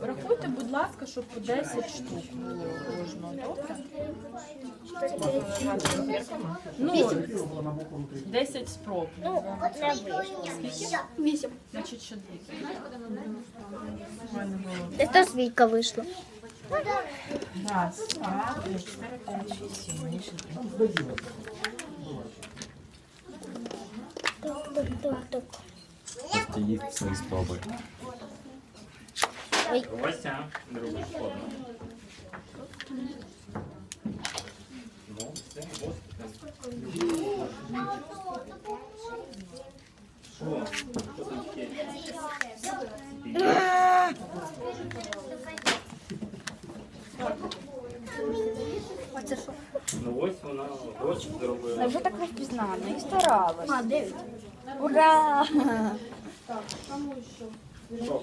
Врахуйте, будь ласка, щоб по 10 штук було кожного, добре? Ну, 10 спроб. Ну. Вісім. Значить, ще дві. Десь то свійка вийшла. Раз, два, три, чотири, п'ять, шість, сім. Мені ще дві. Тук-тук-тук-тук. Їх свої спроби. Вася, другий вход. Ну, все. Що? Що там таке? Оце що? Ну ось вона очі зробила. Вже так розпізнала і старалась. А, дев'ять. Ура! Що, куди ти No.